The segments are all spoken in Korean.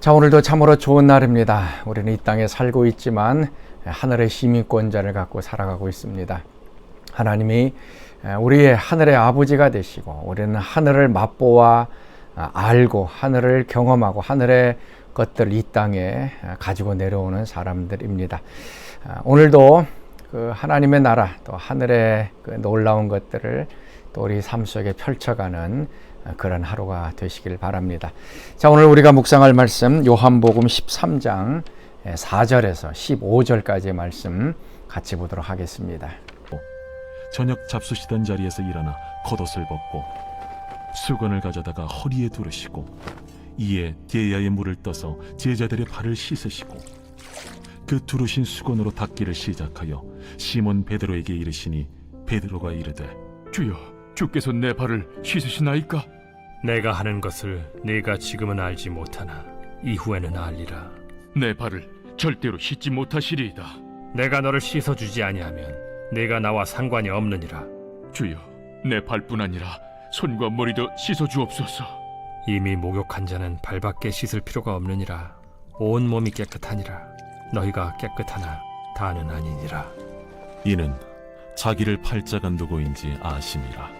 자, 오늘도 참으로 좋은 날입니다. 우리는 이 땅에 살고 있지만 하늘의 시민권자를 갖고 살아가고 있습니다. 하나님이 우리의 하늘의 아버지가 되시고 우리는 하늘을 맛보아 알고 하늘을 경험하고 하늘의 것들 이 땅에 가지고 내려오는 사람들입니다. 오늘도 그 하나님의 나라 또 하늘의 그 놀라운 것들을 또 우리 삶 속에 펼쳐가는 그런 하루가 되시길 바랍니다. 자, 오늘 우리가 묵상할 말씀 요한복음 13장 4절에서 15절까지의 말씀 같이 보도록 하겠습니다. 저녁 잡수시던 자리에서 일어나 겉옷을 벗고 수건을 가져다가 허리에 두르시고 이에 대야의 물을 떠서 제자들의 발을 씻으시고 그 두르신 수건으로 닦기를 시작하여 시몬 베드로에게 이르시니 베드로가 이르되 주여, 주께서 내 발을 씻으시나이까? 내가 하는 것을 네가 지금은 알지 못하나 이후에는 알리라. 내 발을 절대로 씻지 못하시리이다. 내가 너를 씻어 주지 아니하면 네가 나와 상관이 없느니라. 주여, 내 발뿐 아니라 손과 머리도 씻어 주옵소서. 이미 목욕한 자는 발밖에 씻을 필요가 없느니라. 온 몸이 깨끗하니라. 너희가 깨끗하나 다는 아니니라. 이는 자기를 팔자간 누구인지 아심이라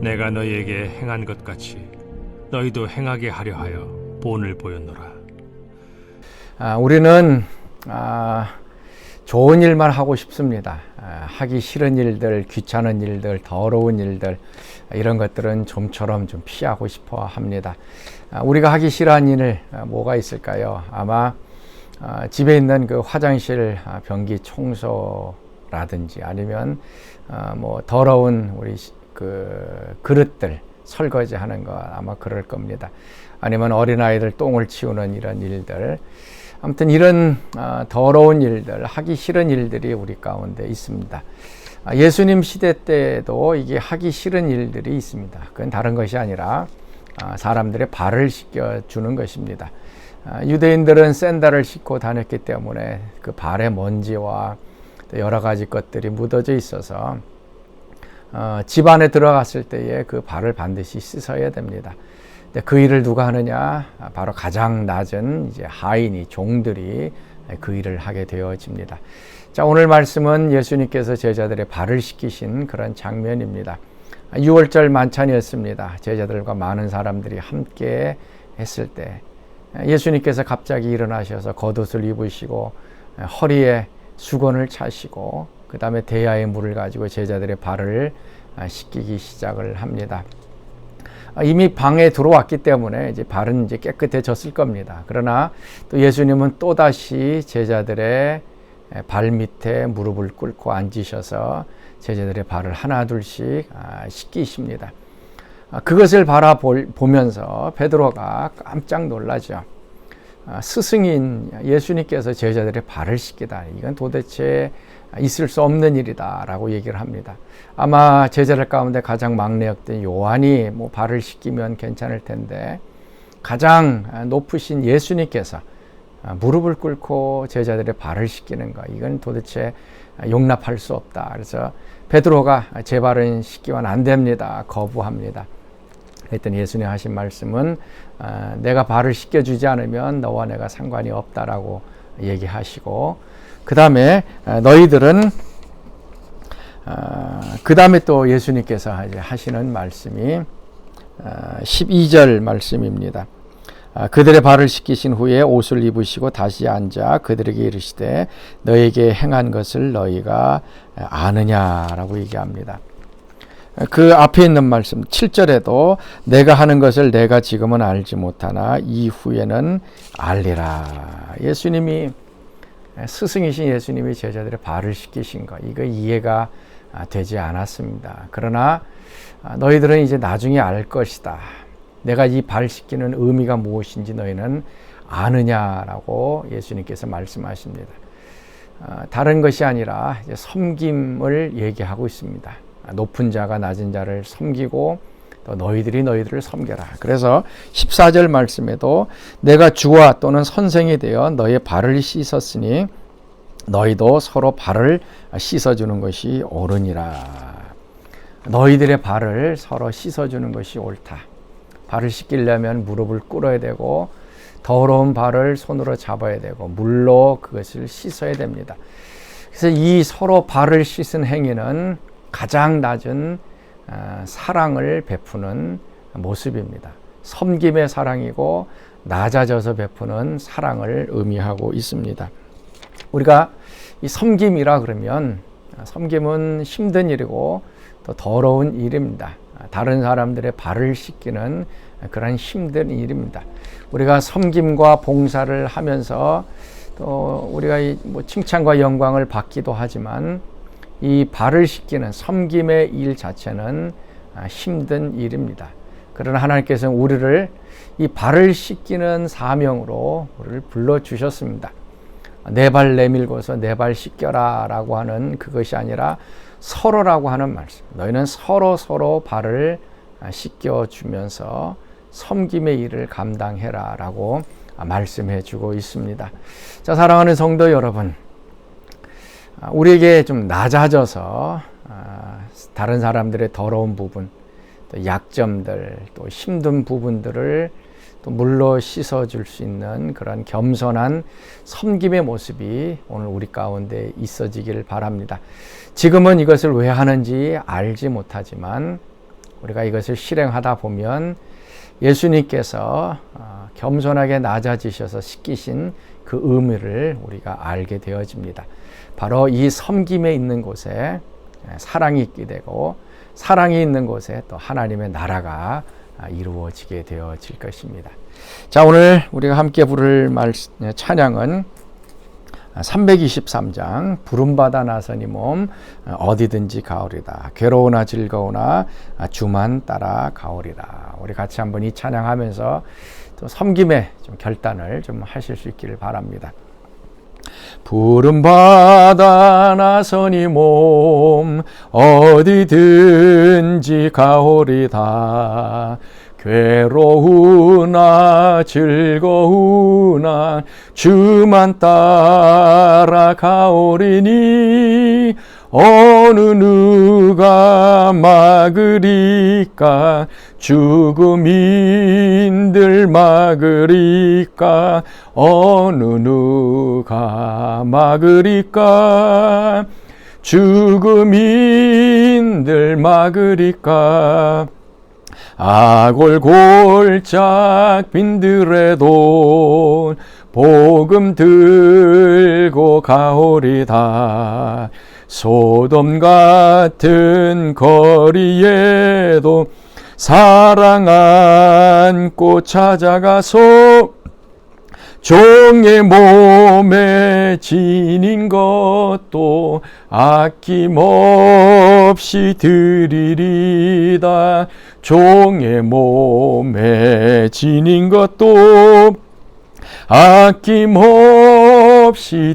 내가 너희에게 행한 것 같이 너희도 행하게 하려 하여 본을 보였노라. 아, 우리는 아, 좋은 일만 하고 싶습니다. 아, 하기 싫은 일들, 귀찮은 일들, 더러운 일들 이런 것들은 좀처럼 좀 피하고 싶어 합니다. 아, 우리가 하기 싫어하는 일 아, 뭐가 있을까요? 아마 아, 집에 있는 그 화장실 아, 변기 청소라든지 아니면 아, 뭐 더러운 우리 시- 그 그릇들 설거지하는 거 아마 그럴 겁니다. 아니면 어린 아이들 똥을 치우는 이런 일들. 아무튼 이런 아, 더러운 일들, 하기 싫은 일들이 우리 가운데 있습니다. 아, 예수님 시대 때도 이게 하기 싫은 일들이 있습니다. 그건 다른 것이 아니라 아, 사람들의 발을 씻겨 주는 것입니다. 아, 유대인들은 샌들을 신고 다녔기 때문에 그 발에 먼지와 또 여러 가지 것들이 묻어져 있어서 어, 집 안에 들어갔을 때에 그 발을 반드시 씻어야 됩니다. 그 일을 누가 하느냐? 아, 바로 가장 낮은 이제 하인이 종들이 그 일을 하게 되어집니다. 자, 오늘 말씀은 예수님께서 제자들의 발을 씻기신 그런 장면입니다. 6월절 만찬이었습니다. 제자들과 많은 사람들이 함께 했을 때 예수님께서 갑자기 일어나셔서 겉옷을 입으시고 허리에 수건을 차시고 그 다음에 대야의 물을 가지고 제자들의 발을 아, 씻기기 시작을 합니다. 아, 이미 방에 들어왔기 때문에 이제 발은 이제 깨끗해졌을 겁니다. 그러나 또 예수님은 또 다시 제자들의 발 밑에 무릎을 꿇고 앉으셔서 제자들의 발을 하나 둘씩 아, 씻기십니다. 아, 그것을 바라보면서 베드로가 깜짝 놀라죠. 아, 스승인 예수님께서 제자들의 발을 씻기다. 이건 도대체 있을 수 없는 일이다라고 얘기를 합니다. 아마 제자들 가운데 가장 막내였던 요한이 뭐 발을 씻기면 괜찮을 텐데 가장 높으신 예수님께서 무릎을 꿇고 제자들의 발을 씻기는 거 이건 도대체 용납할 수 없다. 그래서 베드로가 제 발은 씻기면 안 됩니다. 거부합니다. 했더니 예수님 하신 말씀은 어, 내가 발을 씻겨주지 않으면 너와 내가 상관이 없다라고 얘기하시고 그 다음에 너희들은 그 다음에 또 예수님께서 하시는 말씀이 어, 12절 말씀입니다. 아, 그들의 발을 씻기신 후에 옷을 입으시고 다시 앉아 그들에게 이르시되 너에게 행한 것을 너희가 아느냐라고 얘기합니다. 그 앞에 있는 말씀 7절에도 내가 하는 것을 내가 지금은 알지 못하나 이후에는 알리라. 예수님이 스승이신 예수님이 제자들의 발을 씻기신 거 이거 이해가 되지 않았습니다. 그러나 너희들은 이제 나중에 알 것이다. 내가 이 발 씻기는 의미가 무엇인지 너희는 아느냐라고 예수님께서 말씀하십니다. 어, 다른 것이 아니라 섬김을 얘기하고 있습니다. 높은 자가 낮은 자를 섬기고 또 너희들이 너희들을 섬겨라. 그래서 14절 말씀에도 내가 주와 또는 선생이 되어 너의 발을 씻었으니 너희도 서로 발을 씻어주는 것이 옳으니라. 너희들의 발을 서로 씻어주는 것이 옳다. 발을 씻기려면 무릎을 꿇어야 되고 더러운 발을 손으로 잡아야 되고 물로 그것을 씻어야 됩니다. 그래서 이 서로 발을 씻은 행위는 가장 낮은 어, 사랑을 베푸는 모습입니다. 섬김의 사랑이고 낮아져서 베푸는 사랑을 의미하고 있습니다. 우리가 이 섬김이라 그러면 아, 섬김은 힘든 일이고 또 더러운 일입니다. 아, 다른 사람들의 발을 씻기는 그런 힘든 일입니다. 우리가 섬김과 봉사를 하면서 또 우리가 이뭐 칭찬과 영광을 받기도 하지만 이 발을 씻기는 섬김의 일 자체는 아, 힘든 일입니다. 그러나 하나님께서는 우리를 이 발을 씻기는 사명으로 우리를 불러 주셨습니다. 내 발 내밀고서 내 발 씻겨라라고 하는 그것이 아니라 서로라고 하는 말씀. 너희는 서로 서로 발을 아, 씻겨 주면서 섬김의 일을 감당해라라고 말씀해 주고 있습니다. 자, 사랑하는 성도 여러분. 아, 우리에게 좀 낮아져서 아, 다른 사람들의 더러운 부분, 또 약점들, 또 힘든 부분들을 또 물로 씻어줄 수 있는 그런 겸손한 섬김의 모습이 오늘 우리 가운데 있어지기를 바랍니다. 지금은 이것을 왜 하는지 알지 못하지만 우리가 이것을 실행하다 보면 예수님께서 어, 겸손하게 낮아지셔서 씻기신 그 의미를 우리가 알게 되어집니다. 바로 이 섬김에 있는 곳에 사랑이 있게 되고 사랑이 있는 곳에 또 하나님의 나라가 이루어지게 되어질 것입니다. 자, 오늘 우리가 함께 부를 말, 찬양은 323장 부름받아 나서니 몸 어디든지 가오리다 괴로우나 즐거우나 주만 따라 가오리다 우리 같이 한번 이 찬양하면서 또 섬김의 좀 결단을 좀 하실 수 있기를 바랍니다. 부름받아 나서니 몸 어디든지 가오리다 괴로우나 즐거우나 주만 따라 가오리니 어느 누가 막으리까 죽음인들 막으리까? 어느 누가 막으리까? 죽음인들 막으리까? 아골골짝 빈들에도 복음 들고 가오리다. 소돔 같은 거리에도 사랑 안고 찾아가서 종의 몸에 지닌 것도 아낌없이 드리리다. 종의 몸에 지닌 것도 아낌없이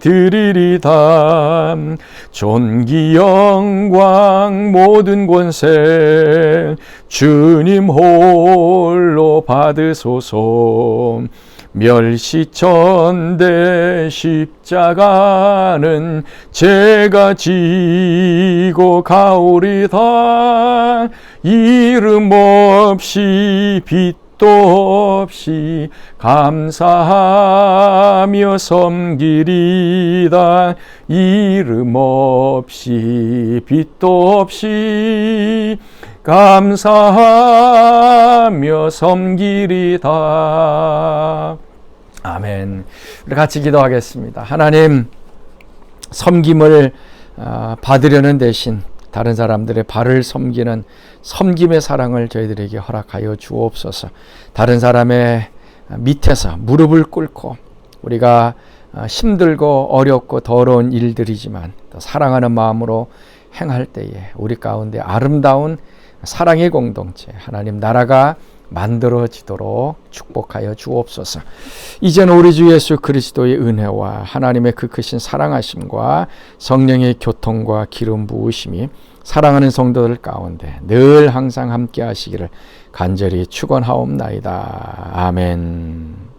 드리리다 존귀 영광 모든 권세 주님 홀로 받으소서. 멸시천대 십자가는 제가 지고 가오리다. 이름 없이 빛 도 없이 감사하며 섬기리다 이름 없이 빛도 없이 감사하며 섬기리다. 아멘. 우리 같이 기도하겠습니다. 하나님, 섬김을 아, 받으려는 대신 다른 사람들의 발을 섬기는 섬김의 사랑을 저희들에게 허락하여 주옵소서. 다른 사람의 밑에서 무릎을 꿇고 우리가 아, 힘들고 어렵고 더러운 일들이지만 사랑하는 마음으로 행할 때에 우리 가운데 아름다운 사랑의 공동체, 하나님 나라가 만들어지도록 축복하여 주옵소서. 이제는 우리 주 예수 그리스도의 은혜와 하나님의 그 크신 사랑하심과 성령의 교통과 기름 부으심이 사랑하는 성도들 가운데 늘 항상 함께 하시기를 간절히 축원하옵나이다. 아멘.